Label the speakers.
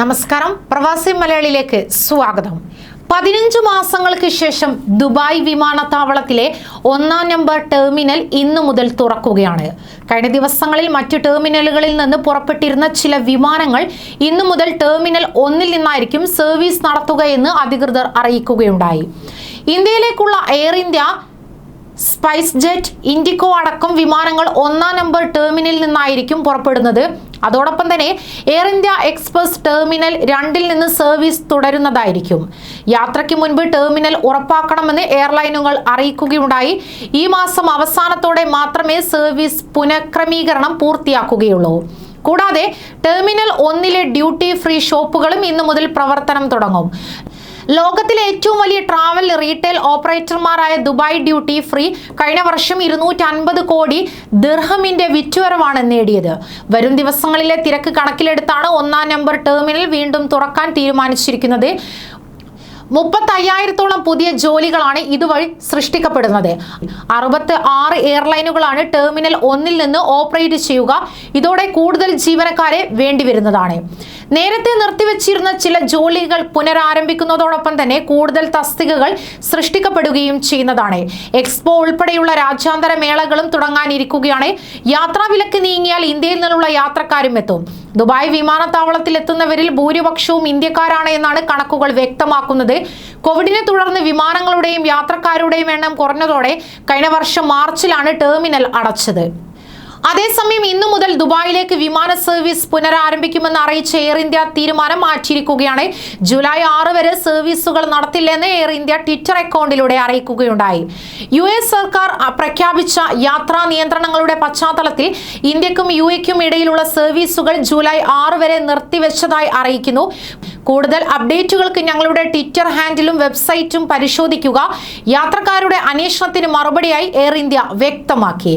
Speaker 1: നമസ്കാരം. പ്രവാസി മലയാളിയിലേക്ക് സ്വാഗതം. പതിനഞ്ച് മാസങ്ങൾക്ക് ശേഷം ദുബായ് വിമാനത്താവളത്തിലെ ഒന്നാം നമ്പർ ടെർമിനൽ ഇന്നു മുതൽ തുറക്കുകയാണ്. കഴിഞ്ഞ ദിവസങ്ങളിൽ മറ്റു ടെർമിനലുകളിൽ നിന്ന് പുറപ്പെട്ടിരുന്ന ചില വിമാനങ്ങൾ ഇന്നു മുതൽ ടെർമിനൽ ഒന്നിൽ നിന്നായിരിക്കും സർവീസ് നടത്തുകയെന്ന് അധികൃതർ അറിയിക്കുകയുണ്ടായി. ഇന്ത്യയിലേക്കുള്ള Air India SpiceJet IndiGo അടക്കം വിമാനങ്ങൾ ഒന്നാം നമ്പർ ടെർമിനലിൽ നിന്നായിരിക്കും പുറപ്പെടുന്നത്. അതോടൊപ്പം തന്നെ എയർ ഇന്ത്യ എക്സ്പ്രസ് ടെർമിനൽ രണ്ടിൽ നിന്ന് സർവീസ് തുടരുന്നതായിരിക്കും. യാത്രയ്ക്ക് മുൻപ് ടെർമിനൽ ഉറപ്പാക്കണമെന്ന് എയർലൈനുകൾ അറിയിക്കുകയുണ്ടായി. ഈ മാസം അവസാനത്തോടെ മാത്രമേ സർവീസ് പുനഃക്രമീകരണം പൂർത്തിയാക്കുകയുള്ളൂ. കൂടാതെ ടെർമിനൽ ഒന്നിലെ ഡ്യൂട്ടി ഫ്രീ ഷോപ്പുകളും ഇന്നു മുതൽ പ്രവർത്തനം തുടങ്ങും. ലോകത്തിലെ ഏറ്റവും വലിയ ട്രാവൽ റീറ്റെയിൽ ഓപ്പറേറ്റർമാരായ ദുബായ് ഡ്യൂട്ടി ഫ്രീ കഴിഞ്ഞ വർഷം ഇരുന്നൂറ്റി കോടി ദിർഹമിന്റെ വിറ്റുവരവാണ് നേടിയത്. വരും ദിവസങ്ങളിലെ തിരക്ക് കണക്കിലെടുത്താണ് ഒന്നാം നമ്പർ ടെർമിനൽ വീണ്ടും തുറക്കാൻ തീരുമാനിച്ചിരിക്കുന്നത്. മുപ്പത്തയ്യായിരത്തോളം പുതിയ ജോലികളാണ് ഇതുവഴി സൃഷ്ടിക്കപ്പെടുന്നത്. അറുപത്തി ആറ് എയർലൈനുകളാണ് ടെർമിനൽ ഒന്നിൽ നിന്ന് ഓപ്പറേറ്റ് ചെയ്യുക. ഇതോടെ കൂടുതൽ ജീവനക്കാരെ വേണ്ടിവരുന്നതാണ്. നേരത്തെ നിർത്തിവച്ചിരുന്ന ചില ജോലികൾ പുനരാരംഭിക്കുന്നതോടൊപ്പം തന്നെ കൂടുതൽ തസ്തികകൾ സൃഷ്ടിക്കപ്പെടുകയും ചെയ്യുന്നതാണ്. എക്സ്പോ ഉൾപ്പെടെയുള്ള രാജ്യാന്തര മേളകളും തുടങ്ങാനിരിക്കുകയാണ്. യാത്രാ വിലക്ക് നീങ്ങിയാൽ ഇന്ത്യയിൽ നിന്നുള്ള യാത്രക്കാരും എത്തും. ദുബായ് വിമാനത്താവളത്തിൽ എത്തുന്നവരിൽ ഭൂരിപക്ഷവും ഇന്ത്യക്കാരാണ് എന്നാണ് കണക്കുകൾ വ്യക്തമാക്കുന്നത്. കോവിഡിനെ തുടർന്ന് വിമാനങ്ങളുടെയും യാത്രക്കാരുടെയും എണ്ണം കുറഞ്ഞതോടെ കഴിഞ്ഞ വർഷം മാർച്ചിലാണ് ടെർമിനൽ അടച്ചത്. അതേസമയം ഇന്നു മുതൽ ദുബായിലേക്ക് വിമാന സർവീസ് പുനരാരംഭിക്കുമെന്ന് അറിയിച്ച എയർ ഇന്ത്യ തീരുമാനം മാറ്റിയിരിക്കുകയാണ്. ജൂലൈ ആറ് വരെ സർവീസുകൾ നടത്തില്ലെന്ന് എയർ ഇന്ത്യ ട്വിറ്റർ അക്കൗണ്ടിലൂടെ അറിയിക്കുകയുണ്ടായി. യു സർക്കാർ പ്രഖ്യാപിച്ച യാത്രാ നിയന്ത്രണങ്ങളുടെ പശ്ചാത്തലത്തിൽ ഇന്ത്യക്കും യു എക്കും ഇടയിലുള്ള സർവീസുകൾ ജൂലൈ ആറ് വരെ നിർത്തിവെച്ചതായി അറിയിക്കുന്നു. കൂടുതൽ അപ്ഡേറ്റുകൾക്ക് ഞങ്ങളുടെ ട്വിറ്റർ ഹാൻഡിലും വെബ്സൈറ്റും പരിശോധിക്കുക. യാത്രക്കാരുടെ അന്വേഷണത്തിന് മറുപടിയായി എയർ ഇന്ത്യ വ്യക്തമാക്കി.